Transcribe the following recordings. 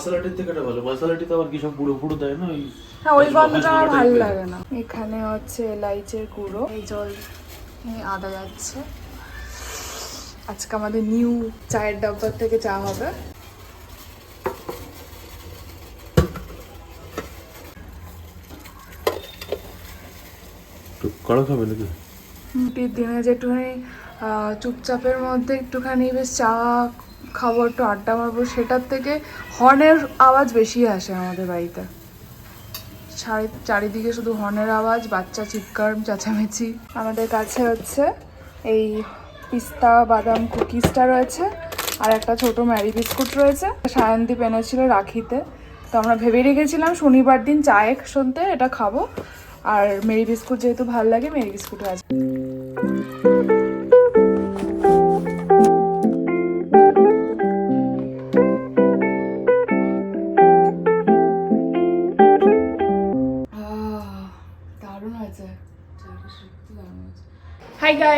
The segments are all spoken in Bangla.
মশলাটির থেকে এটা ভালো। মশলাটি তো আবার কি সব পুরো পুরো দেয় না? ওই হ্যাঁ ওই গন্ধটা আমার ভালো লাগে না। এখানে হচ্ছে এলাইচের গুঁড়ো। এই জল আদা যাচ্ছে। আজকে আমাদের নিউ চায়ের ডাব্বার থেকে চা হবে। কড়া খাবে নাকি? ছুটির দিনে যে একটুখানি আহ, চুপচাপের মধ্যে একটুখানি বেশ চা খাব, একটু আড্ডা মারবো, সেটার থেকে হর্নের আওয়াজ বেশি আসে আমাদের বাড়িতে। চারি- চারিদিকে শুধু হর্নের আওয়াজ, বাচ্চা চিৎকার, চেঁচামেচি। আমাদের কাছে হচ্ছে এই পিস্তা, বাদাম, কুকিজটা রয়েছে, আর একটা ছোট ম্যারি বিস্কুট রয়েছে সায়নদীপ এনেছিল রাখিতে। তো আমরা ভেবে রেখেছিলাম শনিবার দিন চায়ে শুনতে এটা খাব, আর মেরি বিস্কুট যেহেতু ভালো লাগে মেরি বিস্কুট আছে।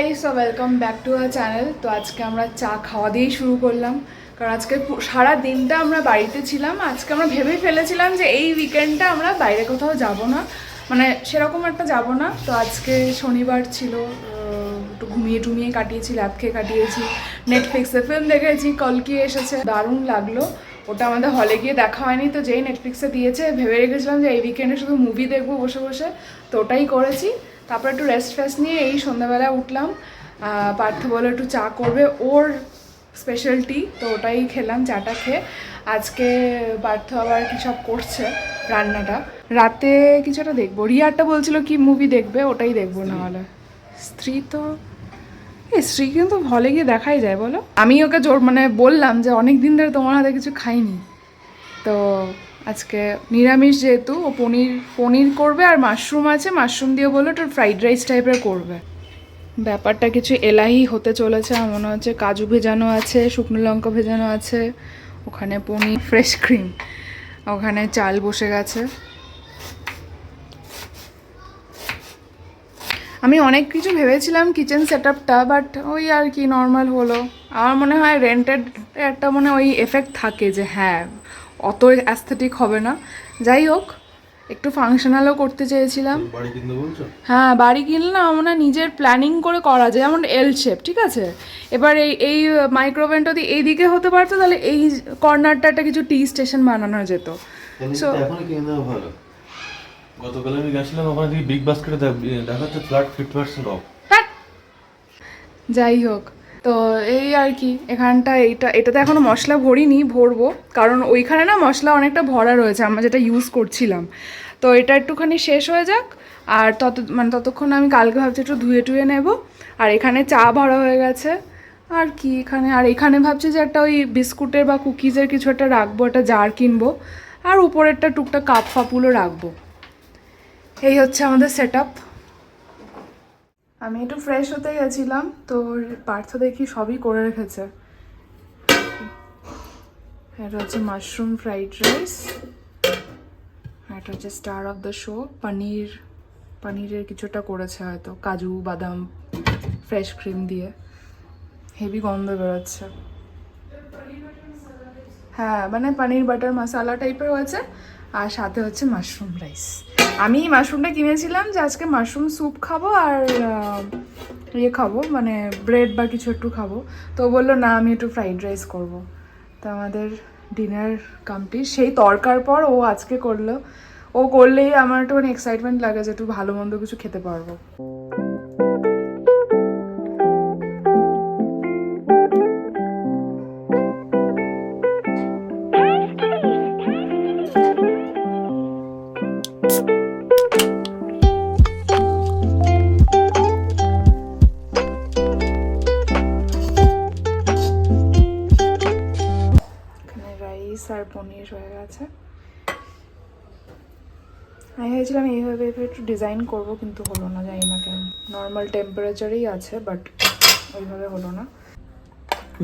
Guys welcome back to our channel তো আজকে আমরা চা খাওয়া দিয়েই শুরু করলাম। কারণ আজকে সারা দিনটা আমরা বাড়িতে ছিলাম। আজকে আমরা ভেবেই ফেলেছিলাম যে এই উইকেন্ডটা আমরা বাইরে কোথাও যাব না। মানে সেরকম একটা যাব না। তো আজকে শনিবার ছিল একটু ঘুমিয়ে টুমিয়ে কাটিয়েছি ল্যাব খেয়ে কাটিয়েছি নেটফ্লিক্সে ফিল্ম দেখেছি কলকি এসেছে, দারুণ লাগল। ওটা আমাদের হলে গিয়ে দেখা হয়নি, তো যেই নেটফ্লিক্সে দিয়েছে, ভেবে রেখেছিলাম যে এই উইকেন্ডে শুধু মুভি দেখব বসে বসে। তো ওটাই করেছি। তারপর একটু রেস্ট ফেস্ট নিয়ে এই সন্ধ্যাবেলায় উঠলাম। পার্থ বলে একটু চা করবে। ওর স্পেশালটি তো ওটাই খেলাম চাটা খেয়ে। আজকে পার্থ আবার কি সব করছে রান্নাটা? রাতে কিছুটা দেখব। রিয়ারটা বলছিল কি মুভি দেখবে ওটাই দেখব না হলে স্ত্রী তো এ স্ত্রী কিন্তু হলে গিয়ে দেখাই যায় বলো। আমি ওকে জোর মানে বললাম যে অনেক দিন ধরে তোমার হাতে কিছু খাইনি। তো আজকে নিরামিষ যেহেতু, ও পনির পনির করবে আর মাশরুম আছে। মাশরুম দিয়ে বলল একটু ফ্রাইড রাইস টাইপের করবে। ব্যাপারটা কিছু এলাহি হতে চলেছে। আমার মনে হচ্ছে কাজু ভেজানো আছে, শুকনো লঙ্কা ভেজানো আছে, ওখানে পনির ফ্রেশ ক্রিম ওখানে চাল বসে গেছে। আমি অনেক কিছু ভেবেছিলাম কিচেন সেট আপটা বাট ওই আর কি নর্মাল হলো। আমার মনে হয় রেন্টেড একটা মনে ওই এফেক্ট থাকে যে হ্যাঁ অত অ্যাস্থেটিক হবে না। যাই হোক একটু ফাংশনালও করতে চেয়েছিলাম। হ্যাঁ বাড়ি কিনলে না আমরা নিজের প্ল্যানিং করে করা যায় যেমন এল শেপ ঠিক আছে? এবার এই এই মাইক্রোওভেনটা যদি এই দিকে হতে পারতো তাহলে এই কর্নারটা একটা কিছু টি স্টেশন বানানো যেত। তাহলে So- এখন কিনে দেওয়া ভালো। গতকাল আমি গেছিলাম ওখানে দেখি বিগ বাস্কেটে দেখাচ্ছে ফ্ল্যাট ফিফটি পার্সেন্ট অফ হ্যাঁ। যাই হোক তো এই আর কি, এখানটা এইটা, এটাতে এখনও মশলা ভরিনি, ভরবো। কারণ ওইখানে না মশলা অনেকটা ভরা রয়েছে, আমরা যেটা ইউজ করছিলাম। তো এটা একটুখানি শেষ হয়ে যাক, আর তত মানে ততক্ষণ আমি কালকে ভাবছি একটু ধুয়ে টুয়ে নেব। আর এখানে চা ভরা হয়ে গেছে। আর কি এখানে, আর এখানে ভাবছি যে একটা ওই বিস্কুটের বা কুকিজের কিছু একটা রাখব, একটা জার কিনবো। আর উপরেরটা টুকটাক কাপ ফাপগুলো রাখব। এই হচ্ছে আমাদের সেট আমি একটু ফ্রেশ হতে গেছিলাম, তো পার্থ দেখি সবই করে রেখেছে। এটা হচ্ছে মাশরুম ফ্রাইড রাইস এটা হচ্ছে star of the show paneer, পনিরের কিছুটা করেছে হয়তো, কাজু, বাদাম ফ্রেশ ক্রিম দিয়ে। হেভি গন্ধ বেরোচ্ছে। হ্যাঁ মানে পনির বাটার মশলা টাইপের হয়েছে, আর সাথে হচ্ছে মাশরুম রাইস আমি মাশরুমটা কিনেছিলাম যে আজকে মাশরুম স্যুপ খাব আর ইয়ে খাব মানে ব্রেড বা কিছু একটু খাব। তো বলল, না, আমি একটু ফ্রাইড রাইস করব। তো আমাদের ডিনার কমপ্লিট সেই তরকার পর ও আজকে করল। ও করলেই আমার একটু মানে এক্সাইটমেন্ট লাগে যে একটু ভালো মন্দ কিছু খেতে পারব। পনির হয়ে গেছে। আমি ভেবেছিলাম এইভাবে এভাবে একটু ডিজাইন করব কিন্তু হলো না জানি না কেন। নর্মাল টেম্পারেচারেই আছে বাট ওইভাবে হলো না।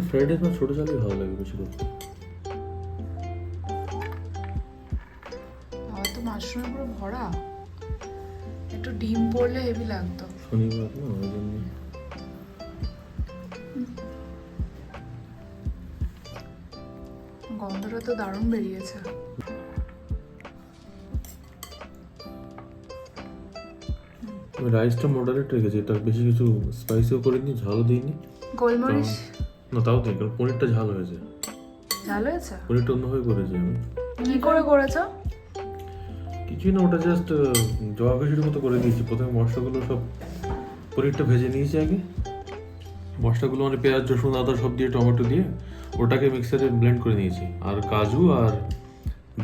ফ্রাইড রাইস না ছোটো চালই ভালো লাগে বেশি করে আমার তো মাশরুমের পুরো ভরা। একটু ডিম পড়লে হেভি লাগতো। শনিবার না ওই জন্য। গন্ধটা তো দারুণ বেরিয়েছে। আমি রাইসটা মডারেট রেখেছি এটা বেশি কিছু স্পাইসিও করিনি ঝালও দিইনি। গোলমরিচ? না তাও দিই কারণ পনিরটা ঝাল হয়েছে। ভালো হয়েছে? পনিরটা অন্যভাবে করেছি আমি। কি করে করেছ? কিছুই না ওটা জাস্ট জবা খিচুড়ির মতো করে দিয়েছি। প্রথমে মশলাগুলো সব পনিরটা ভেজে নিয়েছি আগে। মশলাগুলো মানে পেঁয়াজ রসুন আদা সব দিয়ে টমেটো দিয়ে। ওটাকে মিক্সারে ব্লেন্ড করে নিয়েছি। আর কাজু আর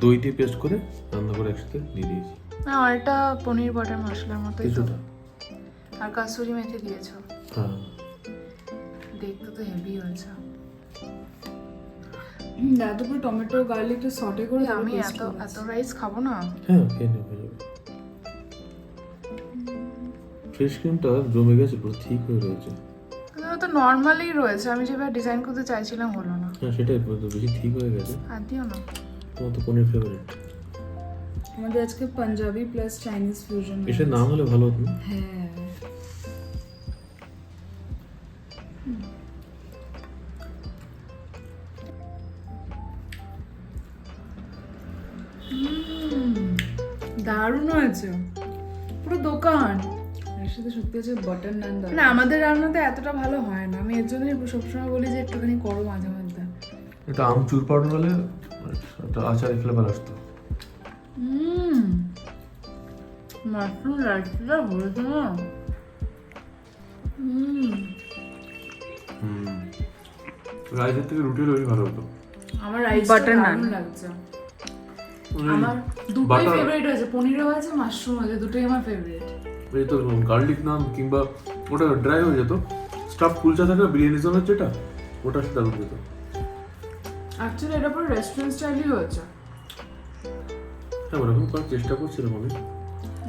দই দিয়ে পেস্ট করে রান্না করে একসাথে দিয়ে দিয়েছি। না এটা পনির বাটার মশলার মতোই তো। আর কাসুরি মেথি দিয়েছ? হ্যাঁ। দেখতে তো হেভি হয়েছে। পুরো টমেটো গার্লিকটা সটে করে আমি এত এত রাইস খাব না? হ্যাঁ খেয়ে নেবে ফ্রেশ ক্রিমটা জমে গেছে পুরো ঠিক হয়ে রয়েছে। তো নর্মালি রয়েছে। আমি যেভাবে ডিজাইন করতে চাইছিলাম হলো না। হ্যাঁ সেটাই তো বেশি ঠিক হয়ে গেছে। আর দিও না। তোমার তো পনির ফেভারিট আমাদের আজকে পাঞ্জাবি প্লাস চাইনিজ ফিউশন এসে নাম হলে ভালো হতো। হ্যাঁ। এর হচ্ছে বাটার নান না আমাদের রান্নাতে এতটা ভালো হয় না। আমি এর জন্যই সবসময় বলি যে একটুখানি করো মাঝে মধ্যে। এটা আমচুর পাউডার হলে একটা আচারের ফ্লেভার আসতো হুম। মাশরুম রাইসটা হয়েছে না। হুম। হুম। রাইসের থেকে রুটি হলে ভালো হতো। আমার রাইস naan. দারুণ লাগছে। আমার দুটোই ফেভারিট হয়েছে। পনিরও হয়েছে মাশরুম হয়েছে দুটোই আমার ফেভারিট এই তো গার্লিক নান কিংবা ওটা ড্রাই হয়ে যেত। স্টাফ কুলচা থাকে বিরিয়ানি জোনের যেটা ওটা দারুণ যেত। অ্যাকচুয়ালি এটা পুরো রেস্টুরেন্ট স্টাইলই হয়েছে। হ্যাঁ ওরকম করার চেষ্টা করছিলাম আমি।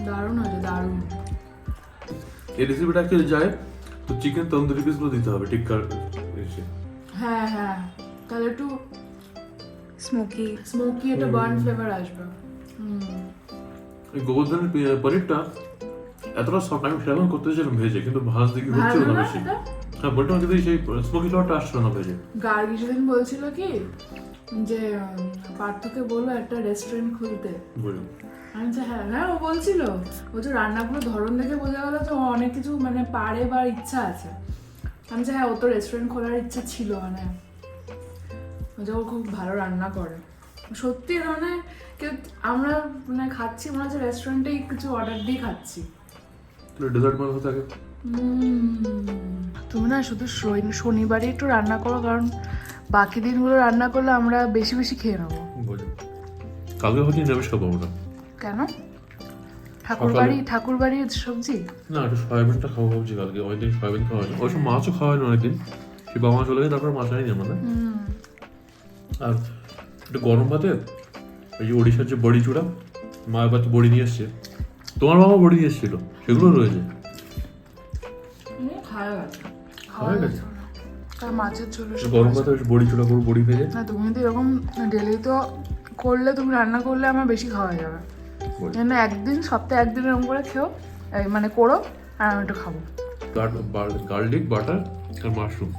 দারুণ হয়েছে দারুণ। এই রেসিপিটা অ্যাকচুয়ালি যায় তো চিকেন তন্দুরি পিসগুলো দিতে হবে টিক্কার এসে। হ্যাঁ হ্যাঁ। তাহলে একটু স্মোকি স্মোকি একটা বার্ন ফ্লেভার আসবে। হুম। এই গোবর্ধনের পনিরটা এতটা সফট আমি সেরকম করতে চাইছিলাম ভেজে কিন্তু ভাজ দেখি হচ্ছিল না না বেশি। হ্যাঁ কিন্তু সেই স্মোকি ফ্লেভারটা আসছিল না ভেজে গার্গ কিছুদিন বলছিল কি যে পার্থকে একটা রেস্টুরেন্ট খুলতে। আমি যে হ্যাঁ হ্যাঁ ও বলছিল। ও যে রান্নাগুলো ধরন দেখে বোঝা গেল যে অনেক কিছু মানে পারে বা ইচ্ছা আছে। আমি যে হ্যাঁ ও তো রেস্টুরেন্ট খোলার ইচ্ছা ছিল মানে। যে ও খুব ভালো রান্না করে। সত্যি মানে কেউ আমরা মানে খাচ্ছি মনে হচ্ছে রেস্টুরেন্টেই কিছু অর্ডার দিয়ে খাচ্ছি। ডেজার্ট মাল থাকে তুমি না শুধু শনি- শনিবারই একটু রান্না করো কারণ বাকি দিনগুলো রান্না করলে আমরা বেশি বেশি খেয়ে নেব। কালকে হচ্ছে নিরামিষ খাব আমরা। কেন? ঠাকুর বাড়ি ঠাকুর বাড়ির সবজি? না একটু সয়াবিনটা খাব ভাবছি কালকে। অনেকদিন সয়াবিন খাওয়া হয়নি। অবশ্য মাছও খাওয়া হয়নি অনেকদিন। সে বাবা চলে গেছে তারপর মাছ আনিনি আমরা না আর একটু গরম ভাতে ওই যে ওড়িশার যে বড়ি চূড়া মা এবার তো বড়ি নিয়ে এসছে। তোমার বাবা বড়ি নিয়ে এসেছিল সেগুলো রয়েছে। উম, খাওয়া গেছে। খাওয়া গেছে? তার মাছের ঝোল গরম ভাতে বড়ি বড়ি ভেজে? না তুমি তো এরকম ডেলি তো করলে তুমি রান্না করলে আমার বেশি খাওয়া যাবে। একদিন সপ্তাহে একদিন এরকম করে খেও মানে করো আর আমি একটু খাব। গার্লিক বাটার আর মাশরুম।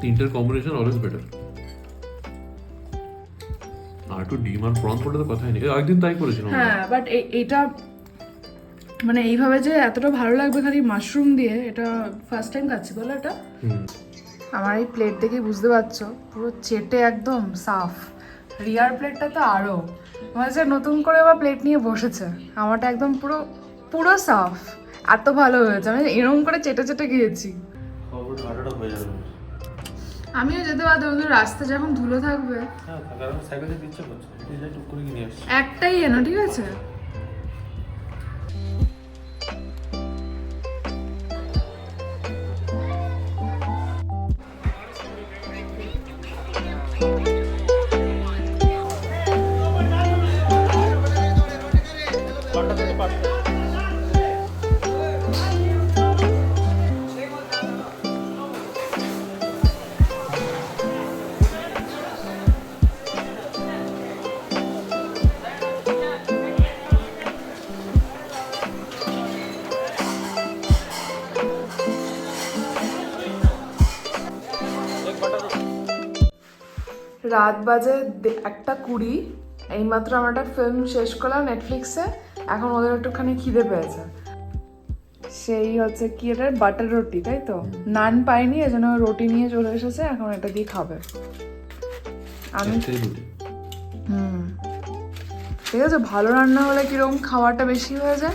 তিনটের কম্বিনেশন অলওয়েজ বেটার আর একটু ডিম আর প্রন পড়লে তো কথাই নেই। একদিন তাই করেছিলাম হ্যাঁ বাট এটা মানে এইভাবে যে এতটা ভালো লাগবে খালি মাশরুম দিয়ে এটা ফার্স্ট টাইম খাচ্ছি বলো এটা? আমার এই প্লেট দেখে বুঝতে পারছ পুরো চেটে একদম সাফ। রিয়ার প্লেটটা তো আরও মানে যে নতুন করে আবার প্লেট নিয়ে বসেছে আমারটা একদম পুরো পুরো সাফ। এত ভালো হয়েছে আমি এরকম করে চেটে চেটে গিয়েছি আমিও যেতে পারতাম কিন্তু রাস্তা যখন ধুলো থাকবে। হ্যাঁ একটাই এনো ঠিক আছে? রাত বাজে একটা কুড়ি। এইমাত্র আমার একটা ফিল্ম শেষ করলাম নেটফ্লিক্সে এখন ওদের একটুখানি খিদে পেয়েছে। সেই হচ্ছে কি এটা বাটার রুটি তাই তো? নান পাইনি এজন্য রুটি নিয়ে চলে এসেছে এখন এটা দিয়ে খাবে। আমি হুম। ঠিক আছে ভালো রান্না হলে কীরকম খাওয়াটা বেশি হয়ে যায়?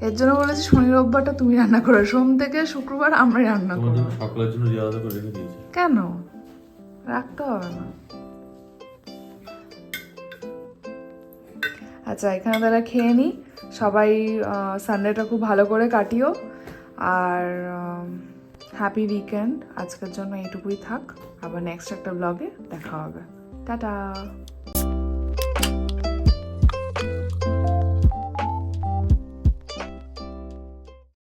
এর জন্য বলেছি শনি রোববারটা তুমি রান্না করো। সোম থেকে শুক্রবার আমরাই রান্না করব সকালের জন্য করে কেন? রাখতে হবে না। আচ্ছা এখানে তারা খেয়ে নিই সবাই সানডেটা খুব ভালো করে কাটিও। আর হ্যাপি উইকেন্ড আজকের জন্য এইটুকুই থাক। আবার নেক্সট একটা ব্লগে দেখা হবে। টাটা!